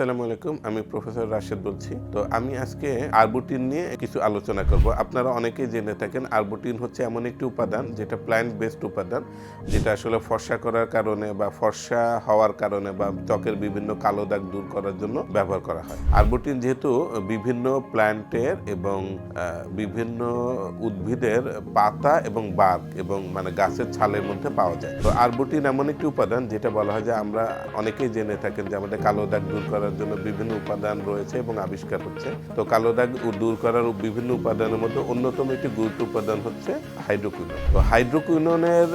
আসসালামু আলাইকুম, আমি প্রফেসর রাশেদ বলছি। তো আমি আজকে আরবুটিন নিয়ে কিছু আলোচনা করব। আপনারা অনেকেই জেনে থাকেন আরবুটিন হচ্ছে এমন একটি উপাদান যেটা প্ল্যান্ট বেসড উপাদান, যেটা আসলে ফর্সা করার কারণে বা ফর্সা হওয়ার কারণে বা ত্বকের বিভিন্ন কালো দাগ দূর করার জন্য ব্যবহার করা হয়। আরবুটিন যেহেতু বিভিন্ন প্ল্যান্টের এবং বিভিন্ন উদ্ভিদের পাতা এবং বার্ক এবং মানে গাছের ছালের মধ্যে পাওয়া যায়। তো আরবুটিন এমন একটি উপাদান যেটা বলা হয় যে আমরা অনেকেই জেনে থাকেন যে আমাদের কালো দাগ দূর করার জন্য বিভিন্ন উপাদান রয়েছে এবং আবিষ্কার হচ্ছে। তো কালো দাগ দূর করার বিভিন্ন উপাদানের মধ্যে অন্যতম একটি গুরুত্ব উপাদান হচ্ছে হাইড্রোকুইনন। তো হাইড্রোকুইননের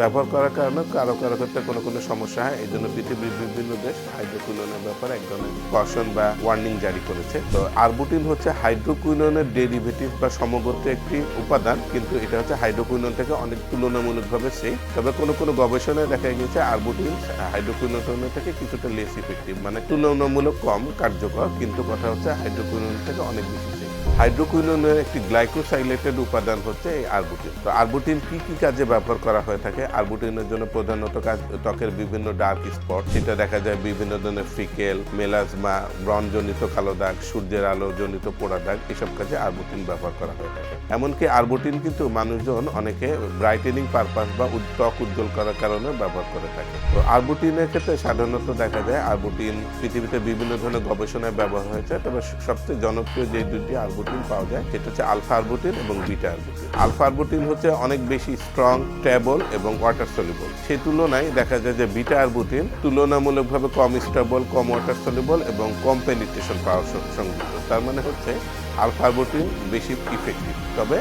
ব্যবহার করার কারণে কারও কারও ক্ষেত্রে কোনো কোনো সমস্যা হয় এই জন্য পৃথিবীর বিভিন্ন দেশ হাইড্রোকুইননের ব্যাপারে এক ধরনের কশন বা ওয়ার্নিং জারি করেছে। তো আরবুটিন হচ্ছে হাইড্রোকুইননের ডেরিভেটিভ বা সমগোত্র একটি উপাদান, কিন্তু এটা হচ্ছে হাইড্রোকুইনন থেকে অনেক তুলনামূলকভাবে সেই তবে কোনো কোনো গবেষণায় দেখা গিয়েছে আরবুটিন হাইড্রোকুইননের থেকে কিছুটা লেস ইফেক্টিভ মানে তুলনামূলক কম কার্যকর কিন্তু কথা হচ্ছে হাইড্রোকুইনন থেকে অনেক বেশি। হাইড্রোকুইননের একটি গ্লাইকোসাইলেটেড উপাদান হচ্ছে এই আরবুটিন। তো আরবুটিন কি কি কাজে ব্যবহার করা হয়ে থাকে? আরবুটিনের জন্য প্রধানত কাজ ত্বকের বিভিন্ন ডার্ক স্পট সেটা দেখা যায় বিভিন্ন ধরনের ফ্রিকেল মেলাজমা, ব্রণজনিত কালো দাগ, সূর্যের আলো জনিত পোড়া দাগ, এসব কাজে আরবুটিন ব্যবহার করা হয়ে থাকে। এমনকি আরবুটিন কিন্তু মানুষজন অনেকে ব্রাইটেনিং পারপাস বা ত্বক উজ্জ্বল করার কারণে ব্যবহার করে থাকে। তো আরবুটিনের ক্ষেত্রে সাধারণত দেখা যায় আরবুটিন পৃথিবীতে বিভিন্ন ধরনের গবেষণায় ব্যবহার হয়েছে তবে সবচেয়ে জনপ্রিয় যে দুটি আরবুটিন পাওয়া যায় সেটা হচ্ছে আলফা আরবুটিন এবং বিটা আরবুটিন আলফা আরবুটিন হচ্ছে অনেক বেশি স্ট্রং স্টেবল এবং ওয়াটার সলিবল সেই তুলনায় দেখা যায় যে বিটা আরবুটিন তুলনামূলকভাবে কম স্টেবল কম ওয়াটার সলিবল এবং কম পেনিট্রেশন পাওয়ার সং- সংযুক্ত। তার মানে হচ্ছে আলফা আরবুটিন বেশি ইফেক্টিভ তবে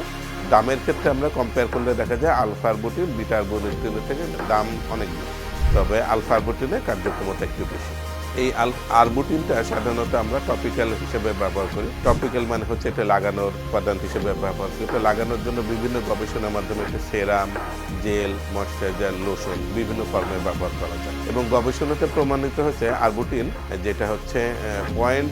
দামের ক্ষেত্রে আমরা কম্পেয়ার করলে দেখা যায় আলফা আরবুটিন বিটা আরবুটিনের থেকে দাম অনেক বেশি। তবে আলফা আরবুটিনের কার্যক্ষমতা একটু বেশি। এই আল আরবুটিনটা সাধারণত আমরা টপিক্যাল হিসেবে ব্যবহার করি। টপিক্যাল মানে হচ্ছে এটা লাগানোর উপাদান হিসেবে ব্যবহার করি। এটা লাগানোর জন্য বিভিন্ন গবেষণার মাধ্যমে এটা সেরাম, জেল, ময়শ্চারাইজার, লোশন বিভিন্ন ফর্মে ব্যবহার করা যায়। এবং গবেষণাতে প্রমাণিত হয়েছে আরবুটিন যেটা হচ্ছে point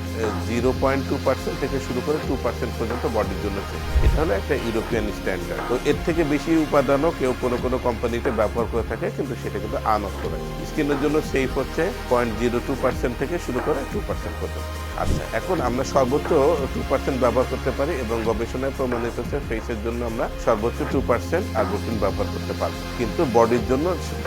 zero point two percent থেকে শুরু করে টু পার্সেন্ট পর্যন্ত বডির জন্য। এটা হলো একটা ইউরোপিয়ান স্ট্যান্ডার্ড তো এর থেকে বেশি উপাদানও কেউ কোনো কোনো কোম্পানিতে ব্যবহার করে থাকে, কিন্তু সেটা কিন্তু আনঅথরাইজ স্কিনের জন্য সেফ হচ্ছে পয়েন্ট জিরো টু পার্সেন্ট থেকে শুরু করে টু পার্সেন্ট পর্যন্ত। আচ্ছা এখন আমরা সর্বোচ্চ টু পার্সেন্ট ব্যবহার করতে পারি এবং গবেষণায় প্রমাণিত হচ্ছে ফেসের জন্য আমরা সর্বোচ্চ টু পার্সেন্ট আরবুটিন ব্যবহার করতে পারব। কিন্তু বডির জন্য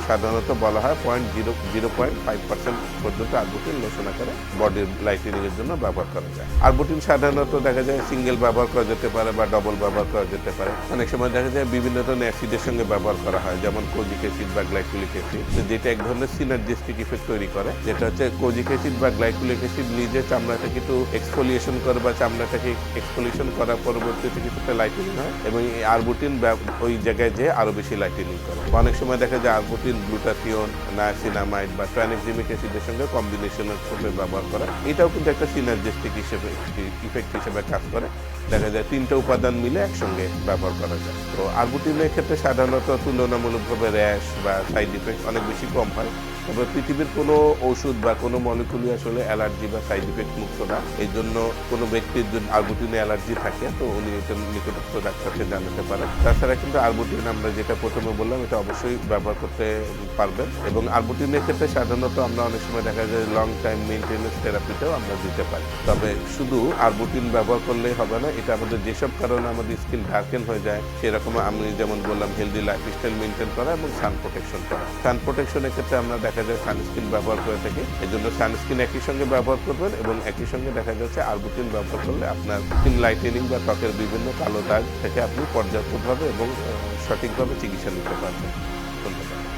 সাধারণত বলা হয় point zero zero point five percent পর্যন্ত আরবুটিন লোশন আকারে বডির লাইটেনিং এর জন্য ব্যবহার করা যায়। আরবুটিন সাধারণত দেখা যায় সিঙ্গেল ব্যবহার করা যেতে পারে বা ডবল ব্যবহার করা যেতে পারে। অনেক সময় দেখা যায় বিভিন্ন ধরনের অ্যাসিডের সঙ্গে ব্যবহার করা হয়, যেমন কোজিক অ্যাসিড বা গ্লাইকুলিক অ্যাসিড যেটা এক ধরনের সিনার্জিস্টিক ইফেক্ট তৈরি করে, যেটা হচ্ছে কোজিক অ্যাসিড বা গ্লাইকুলিক অ্যাসিড নিজে চামড়াটাকে একটু এক্সফোলিয়েশন করে বা চামড়াটাকে এক্সফোলিয়েশন করার পরবর্তীতে কিছুটা লাইটেনিং হয় এবং এই আরবুটিন ওই জায়গায় যেয়ে আরও বেশি লাইটেনিং করে। অনেক সময় দেখা যায় আরবুটিন গ্লুটাথিওন নায়াসিনামাইড বা ট্রানিকজিমিক অ্যাসিডের সঙ্গে কম্বিনেশনের হিসেবে ব্যবহার করা। এটাও কিন্তু একটা সিনার্জিস্টিক হিসেবে ইফেক্ট হিসেবে কাজ করে। দেখা যায় তিনটা উপাদান মিলে একসঙ্গে ব্যবহার করা যায়। তো আরবুটিনের ক্ষেত্রে সাধারণত তুলনামূলকভাবে র্যাশ বা সাইড ইফেক্ট অনেক বেশি কম হয়। তবে পৃথিবীর কোনো ওষুধ বা কোনো মলিকুলই আসলে অ্যালার্জি বা সাইড ইফেক্ট মুক্ত না। এই জন্য কোনো ব্যক্তির যদি আরবুটিনে অ্যালার্জি থাকে, তো উনি নিকটস্থ ডাক্তারকে জানাতে পারেন। তাছাড়া কিন্তু আরবুটিন আমরা যেটা প্রথমে বললাম, এটা অবশ্যই ব্যবহার করতে পারবেন। এবং আরবুটিনের ক্ষেত্রে সাধারণত আমরা অনেক সময় দেখা যায় লং টাইম মেনটেন্যান্স থেরাপিতেও আমরা দিতে পারি। তবে শুধু আরবুটিন ব্যবহার করলেই হবে না, এটা আমাদের যেসব কারণে আমাদের স্কিন ডার্কেন হয়ে যায়, সেরকম আমি যেমন বললাম হেলদি লাইফস্টাইল মেনটেন করা এবং সান প্রোটেকশন করা। সান প্রোটেকশনের ক্ষেত্রে আমরা দেখা যায় সানস্ক্রিন ব্যবহার করে থাকি। এই জন্য সানস্ক্রিন একই সঙ্গে ব্যবহার করবেন এবং একই সঙ্গে দেখা যাচ্ছে আরবুটিন ব্যবহার করলে আপনার স্কিন লাইটেনিং বা ত্বকের বিভিন্ন কালো দাগ থেকে আপনি পর্যাপ্তভাবে এবং সঠিকভাবে চিকিৎসা নিতে পারবেন। ধন্যবাদ।